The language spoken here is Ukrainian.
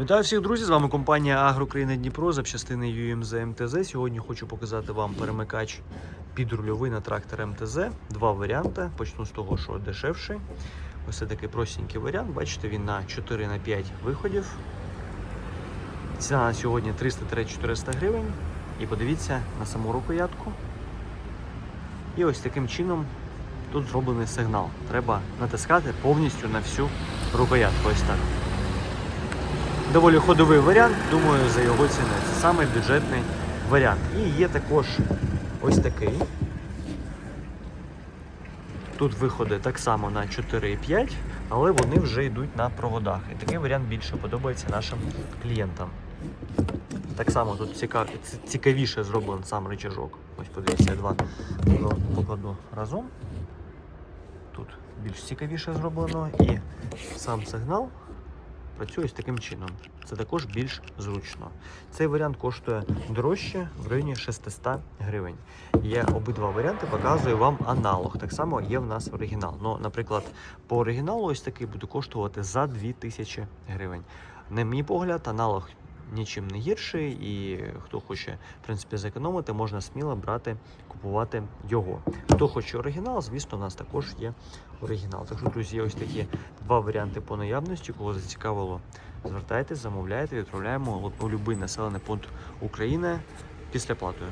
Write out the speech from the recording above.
Вітаю всіх друзі! З вами компанія Агрокраїна Дніпро, запчастини UMZ МТЗ. Сьогодні хочу показати вам перемикач підрульовий на трактор МТЗ. Два варіанти. Почну з того, що дешевший. Ось це такий простенький варіант. Бачите, він на 4 на 5 виходів. Ціна на сьогодні 300-400 гривень. І подивіться на саму рукоятку. І ось таким чином тут зроблений сигнал. Треба натискати повністю на всю рукоятку. Ось так. Доволі ходовий варіант, думаю, за його ціни. Це саме бюджетний варіант. І є також ось такий. Тут виходи так само на 4,5, але вони вже йдуть на проводах. І такий варіант більше подобається нашим клієнтам. Так само тут ціка- ці- цікавіше зроблений сам рычажок. Ось подивіться, я два покладу разом. Тут більш цікавіше зроблено і сам сигнал працює ось таким чином. Це також більш зручно. Цей варіант коштує дорожче в районі 600 гривень. Є обидва варіанти, показую вам аналог. Так само є в нас оригінал. Ну, наприклад, по оригіналу ось такий буде коштувати за 2000 гривень. На мій погляд, аналог нічим не гірший, і хто хоче в принципі зекономити, можна сміло брати, купувати його. Хто хоче оригінал, звісно, у нас також є оригінал. Так що, друзі, ось такі два варіанти по наявності. Кого зацікавило, звертайтеся, замовляйте, відправляємо у будь-який населений пункт України після платою.